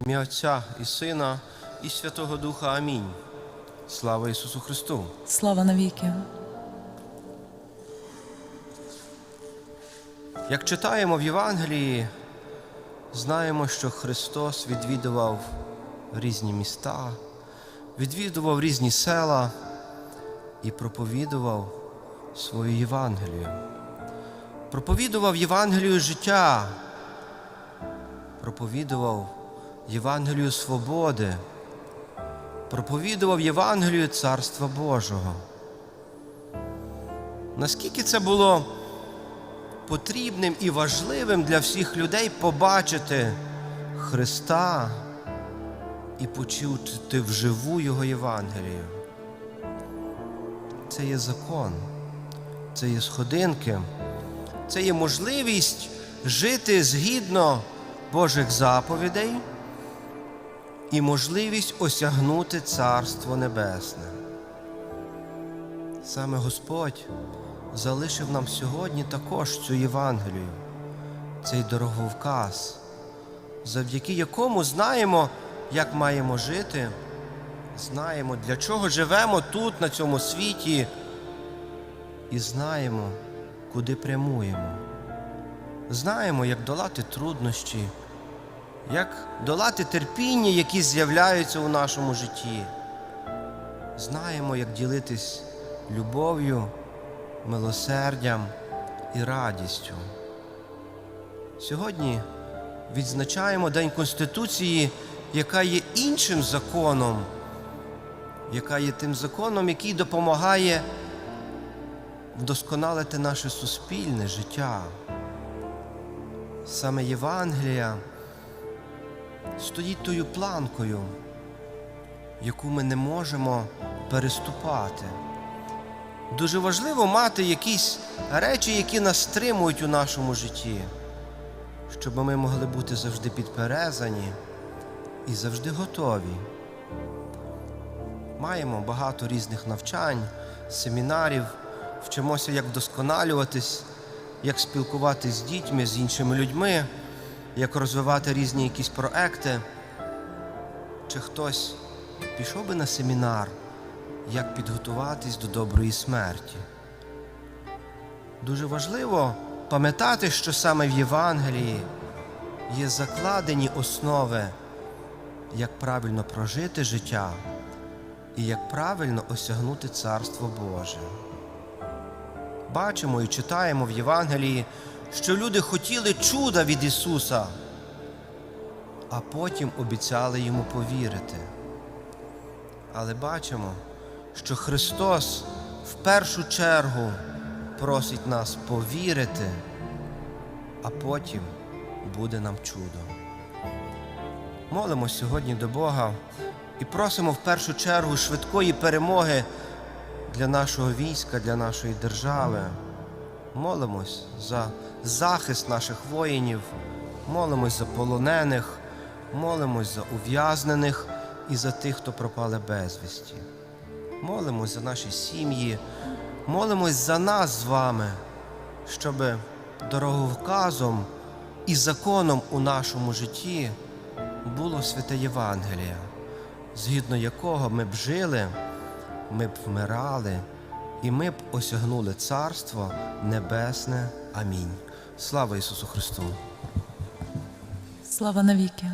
Ім'я Отця і Сина, і Святого Духа. Амінь. Слава Ісусу Христу! Слава навіки. Як читаємо в Євангелії, знаємо, що Христос відвідував різні міста, відвідував різні села і проповідував свою Євангелію. Проповідував Євангелію життя, проповідував Євангелію свободи, проповідував Євангелію Царства Божого. Наскільки це було потрібним і важливим для всіх людей побачити Христа і почути вживу Його Євангелію. Це є закон, це є сходинки, це є можливість жити згідно Божих заповідей і можливість осягнути Царство Небесне. Саме Господь залишив нам сьогодні також цю Євангелію, цей дороговказ, завдяки якому знаємо, як маємо жити, знаємо, для чого живемо тут, на цьому світі, і знаємо, куди прямуємо. Знаємо, як долати труднощі, як долати терпіння, які з'являються у нашому житті. Знаємо, як ділитись любов'ю милосердям і радістю. Сьогодні відзначаємо День Конституції, яка є іншим законом, яка є тим законом, який допомагає вдосконалити наше суспільне життя. Саме Євангелія стоїть тою планкою, яку ми не можемо переступати. Дуже важливо мати якісь речі, які нас стримують у нашому житті, щоб ми могли бути завжди підперезані і завжди готові. Маємо багато різних навчань, семінарів, вчимося, як вдосконалюватись, як спілкуватися з дітьми, з іншими людьми, як розвивати різні якісь проекти. Чи хтось пішов би на семінар? як підготуватись до доброї смерті. Дуже важливо пам'ятати, що саме в Євангелії є закладені основи, як правильно прожити життя і як правильно осягнути Царство Боже. Бачимо і читаємо в Євангелії, що люди хотіли чуда від Ісуса, а потім обіцяли йому повірити. Але бачимо, що Христос в першу чергу просить нас повірити, а потім буде нам чудо. Молимо сьогодні до Бога і просимо в першу чергу швидкої перемоги для нашого війська, для нашої держави. Молимось за захист наших воїнів, молимось за полонених, молимось за ув'язнених і за тих, хто пропали безвісті. Молимось за наші сім'ї, молимось за нас з вами, щоб дороговказом і законом у нашому житті було святе Євангеліє, згідно якого ми б жили, ми б вмирали і ми б осягнули Царство Небесне. Амінь. Слава Ісусу Христу! Слава навіки.